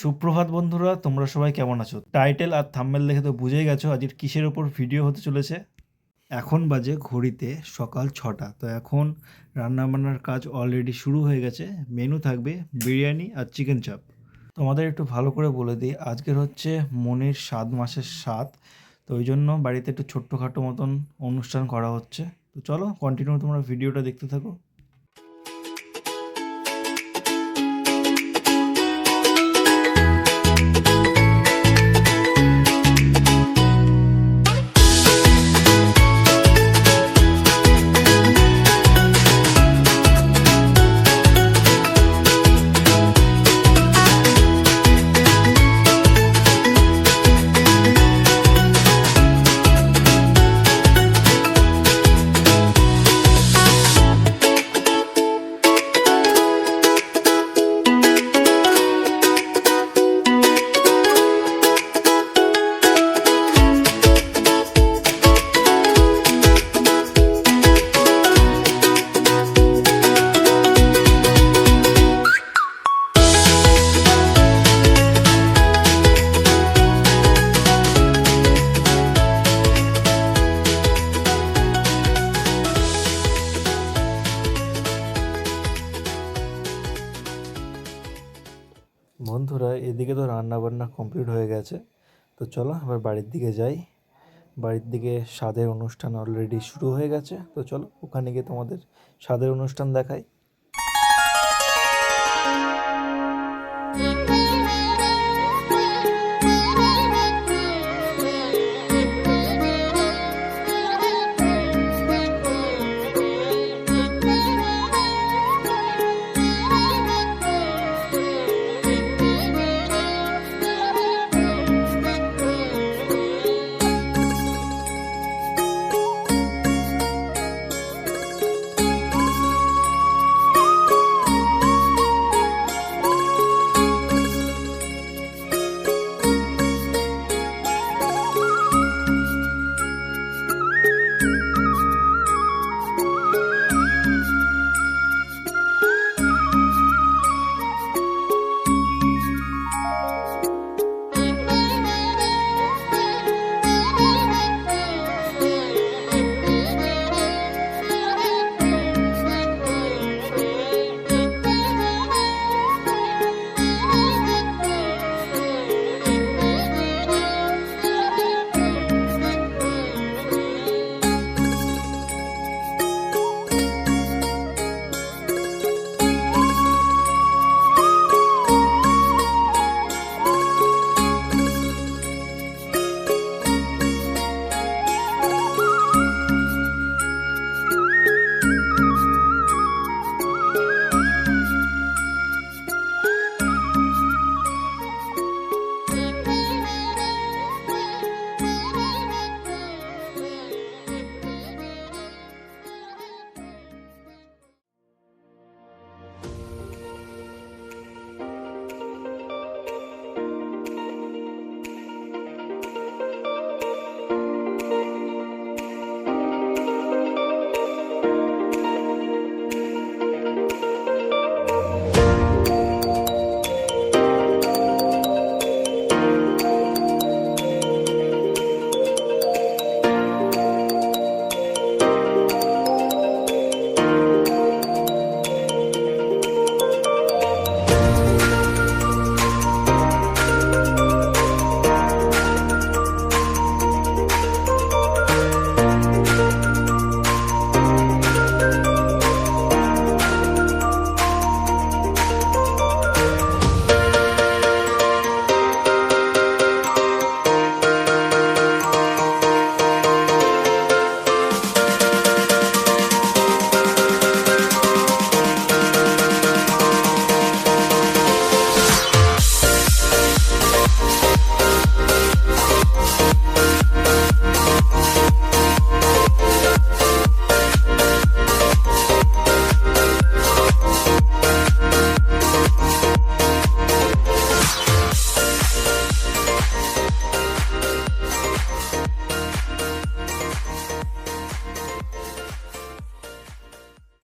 সুপ্রভাত বন্ধুরা, তোমরা সবাই কেমন আছো? টাইটেল আর থাম্বেল দেখে তো বুঝেই গেছো আজকের কিসের ওপর ভিডিও হতে চলেছে। এখন বাজে ঘড়িতে সকাল ছটা। তো এখন রান্নাবান্নার কাজ অলরেডি শুরু হয়ে গেছে। মেনু থাকবে বিরিয়ানি আর চিকেন চাপ। তোমাদের একটু ভালো করে বলে দিই, আজকের হচ্ছে মনির সাত মাসের সাত। তো ওই জন্য বাড়িতে একটু ছোট্টখাটো মতন অনুষ্ঠান করা হচ্ছে। তো চলো কন্টিনিউ তোমরা ভিডিওটা দেখতে থাকো। বন্ধুরা, এদিকে তো রান্না বান্না কমপ্লিট হয়ে গেছে। তো চলো আবার বাড়ির দিকে যাই। বাড়ির দিকে স্বাদের অনুষ্ঠান অলরেডি শুরু হয়ে গেছে। তো চলো ওখানে গিয়ে তোমাদের স্বাদের অনুষ্ঠান দেখাই।